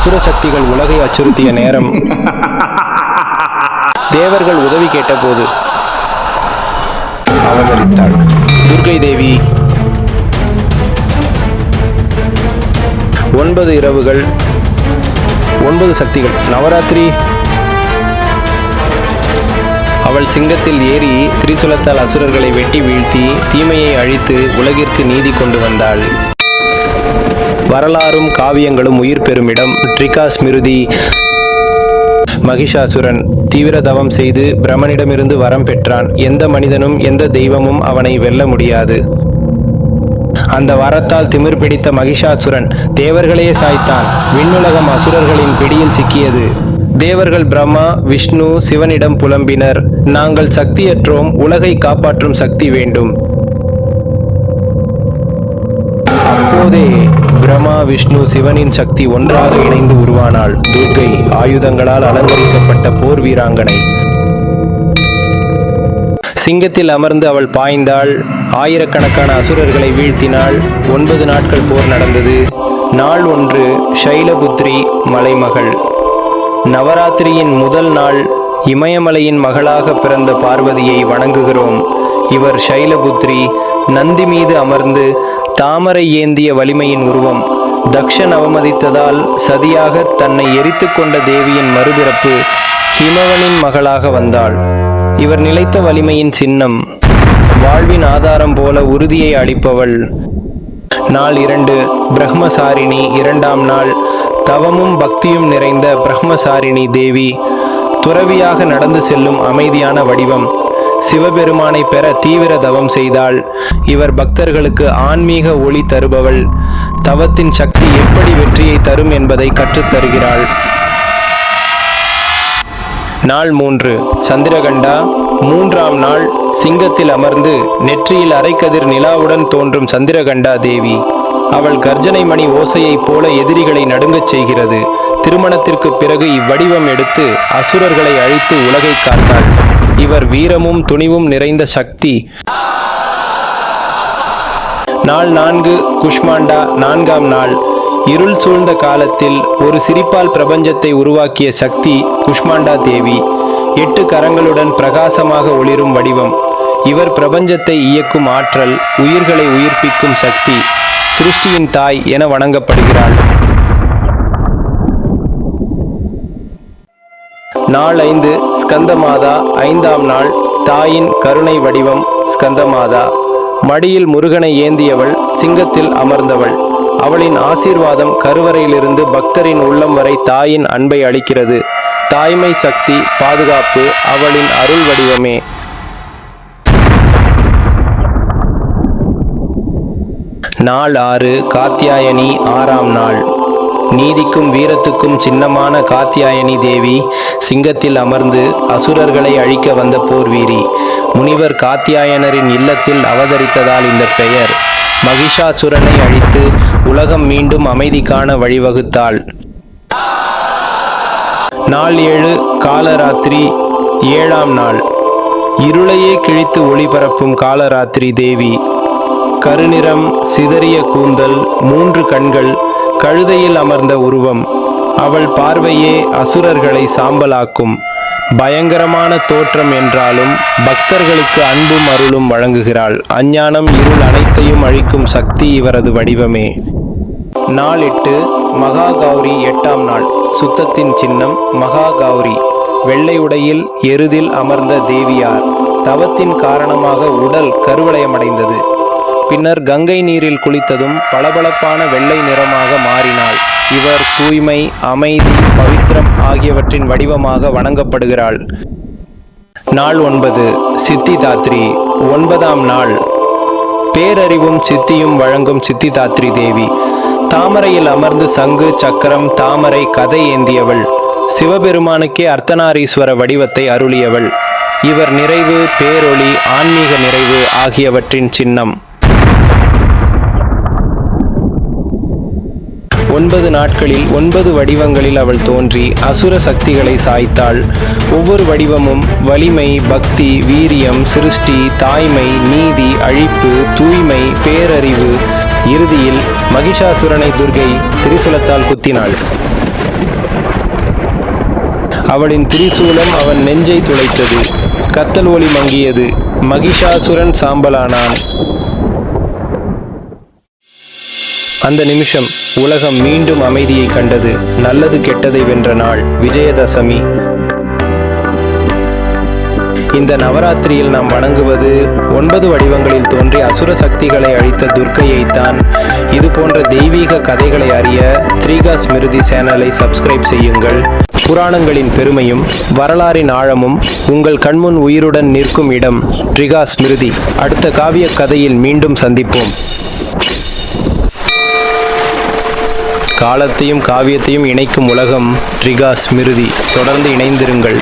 அசுர சக்திகள் உலகை அச்சுறுத்திய நேரம். தேவர்கள் உதவி கேட்டபோது அவதரித்தாள். துர்கை தேவி. ஒன்பது இரவுகள் ஒன்பது சக்திகள். நவராத்திரி. அவள் சிங்கத்தில் ஏறி திரிசூலத்தால் அசுரர்களை வெட்டி வீழ்த்தி தீமையை அழித்து உலகிற்கு நீதி கொண்டு வந்தாள். வரலாறும் காவியங்களும் உயிர் பெறுமிடம். ட்ரிகா ஸ்மிருதி மகிஷாசுரன் தீவிர தவம் செய்து பிரமனிடமிருந்து வரம் பெற்றான். எந்த மனிதனும் எந்த தெய்வமும் அவனை வெல்ல முடியாது. அந்த வரத்தால் திமிர் பிடித்த மகிஷாசுரன் தேவர்களையே சாய்த்தான். விண்ணுலகம் அசுரர்களின் பிடியில் சிக்கியது. தேவர்கள் பிரம்மா விஷ்ணு சிவனிடம் புலம்பினர். நாங்கள் சக்தியற்றோம் உலகை காப்பாற்றும் சக்தி வேண்டும். அப்போதே பிரமா விஷ்ணு சிவனின் சக்தி ஒன்றாக இணைந்து உருவானாள். துர்கை ஆயுதங்களால் அலங்கரிக்கப்பட்ட போர் வீராங்கனை. சிங்கத்தில் அமர்ந்து அவள் பாய்ந்தாள். ஆயிரக்கணக்கான அசுரர்களை வீழ்த்தினாள். ஒன்பது நாட்கள் போர் நடந்தது. நாள் ஒன்று ஷைலபுத்ரி மலைமகள். நவராத்திரியின் முதல் நாள் இமயமலையின் மகளாக பிறந்த பார்வதியை வணங்குகிறோம். இவர் ஷைலபுத்ரி நந்தி மீது அமர்ந்து தாமரை ஏந்திய வலிமையின் உருவம். தக்ஷன் அவமதித்ததால் சதியாக தன்னை எரித்து கொண்ட தேவியின் மறுபிறப்பு ஹிமவனின் மகளாக வந்தாள். இவர் நிலைத்த வலிமையின் சின்னம் வாழ்வின் ஆதாரம் போல உறுதியை அளிப்பவள். நாள் இரண்டு பிரம்மசாரிணி இரண்டாம் நாள். தவமும் பக்தியும் நிறைந்த பிரம்மசாரிணி தேவி துறவியாக நடந்து செல்லும் அமைதியான வடிவம். சிவபெருமானை பெற தீவிர தவம் செய்தாள். இவர் பக்தர்களுக்கு ஆன்மீக ஒளி தருபவள். தவத்தின் சக்தி எப்படி வெற்றியை தரும் என்பதை கற்றுத் தருகிறாள். நாள் மூன்று. சந்திரகண்டா மூன்றாம் நாள் சிங்கத்தில் அமர்ந்து நெற்றியில் அரைக்கதிர் நிலாவுடன் தோன்றும் சந்திரகண்டா தேவி. அவள் கர்ஜனை மணி ஓசையைப் போல எதிரிகளை நடுங்கச் செய்கிறது. திருமணத்திற்கு பிறகு இவ்வடிவம் எடுத்து அசுரர்களை அழித்து உலகை காத்தாள். இவர் வீரமும் துணிவும் நிறைந்த சக்தி. நாள் நான்கு குஷ்மாண்டா நான்காம் நாள். இருள் சூழ்ந்த காலத்தில் ஒரு சிரிப்பால் பிரபஞ்சத்தை உருவாக்கிய சக்தி குஷ்மாண்டா தேவி. எட்டு கரங்களுடன் பிரகாசமாக ஒளிரும் வடிவம். இவர் பிரபஞ்சத்தை இயக்கும் ஆற்றல் உயிர்களை உயிர்ப்பிக்கும் சக்தி. சிருஷ்டியின் தாய் என வணங்கப்படுகிறாள். நாள் ஐந்து ஸ்கந்தமாதா ஐந்தாம் நாள் தாயின் கருணை வடிவம் ஸ்கந்தமாதா. மடியில் முருகனை ஏந்தியவள் சிங்கத்தில் அமர்ந்தவள். அவளின் ஆசீர்வாதம் கருவறையிலிருந்து பக்தரின் உள்ளம் வரை தாயின் அன்பை அளிக்கிறது. தாய்மை சக்தி பாதுகாப்பு அவளின் அருள் வடிவமே. நாள் ஆறு காத்தியாயனி ஆறாம் நாள். நீதிக்கும் வீரத்துக்கும் சின்னமான காத்தியாயனி தேவி சிங்கத்தில் அமர்ந்து அசுரர்களை அழிக்க வந்த போர் வீரி. முனிவர் காத்தியாயனரின் இல்லத்தில் அவதரித்ததால் இந்த பெயர். மகிஷாசுரனை அழித்து உலகம் மீண்டும் அமைதிக்கான வழிவகுத்தாள். நாள் ஏழு காலராத்திரி ஏழாம் நாள். இருளையே கிழித்து ஒளிபரப்பும் காலராத்திரி தேவி. கருநிறம் சிதறிய கூந்தல் மூன்று கண்கள் கழுதையில் அமர்ந்த உருவம். அவள் பார்வையே அசுரர்களை சாம்பலாக்கும். பயங்கரமான தோற்றம் என்றாலும் பக்தர்களுக்கு அன்பும் அருளும் வழங்குகிறாள். அஞ்ஞானம் இருள் அனைத்தையும் அழிக்கும் சக்தி இவரது வடிவமே. நாள் எட்டு மகா கௌரி எட்டாம் நாள். சுத்தத்தின் சின்னம் மகா கௌரி வெள்ளை உடையில் எருதில் அமர்ந்த தேவியார். தவத்தின் காரணமாக உடல் கருவளையமடைந்தது. பின்னர் கங்கை நீரில் குளித்ததும் பளபளப்பான வெள்ளை நிறமாக மாறினாள். இவர் தூய்மை அமைதி பவித்திரம் ஆகியவற்றின் வடிவமாக வணங்கப்படுகிறாள். நாள் ஒன்பது சித்தி தாத்ரி ஒன்பதாம் நாள். பேரறிவும் சித்தியும் வழங்கும் சித்தி தாத்ரி தேவி. தாமரையில் அமர்ந்து சங்கு சக்கரம் தாமரை கதை ஏந்தியவள். சிவபெருமானுக்கே அர்த்தநாரீஸ்வர வடிவத்தை அருளியவள். இவர் நிறைவு பேரொளி ஆன்மீக நிறைவு ஆகியவற்றின் சின்னம். ஒன்பது நாட்களில் ஒன்பது வடிவங்களில் அவள் தோன்றி அசுர சக்திகளை சாய்த்தாள். ஒவ்வொரு வடிவமும் வலிமை பக்தி வீரியம் சிருஷ்டி தாய்மை நீதி அழிப்பு தூய்மை பேரறிவு. இறுதியில் மகிஷாசுரனை துர்கை திரிசூலத்தால் குத்தினாள். அவளின் திரிசூலம் அவன் நெஞ்சை துளைத்தது. கத்தல் ஒளி மங்கியது. மகிஷாசுரன் சாம்பலானான். அந்த நிமிஷம் உலகம் மீண்டும் அமைதியை கண்டது நல்லது கெட்டதை வென்ற நாள் விஜயதசமி. இந்த நவராத்திரியில் நாம் வணங்குவது ஒன்பது வடிவங்களில் தோன்றி அசுர சக்திகளை அழித்த துர்க்கையைத்தான் இது போன்ற தெய்வீக கதைகளை அறிய த்ரீகா ஸ்மிருதி சேனலை சப்ஸ்கிரைப் செய்யுங்கள். புராணங்களின் பெருமையும் வரலாறின் ஆழமும் உங்கள் கண்முன் உயிருடன் நிற்கும் இடம் ட்ரிகா ஸ்மிருதி அடுத்த காவிய கதையில் மீண்டும் சந்திப்போம். காலத்தையும் காவியத்தையும் இணைக்கும் உலகம் ரிகா ஸ்மிருதி. தொடர்ந்து இணைந்திருங்கள்.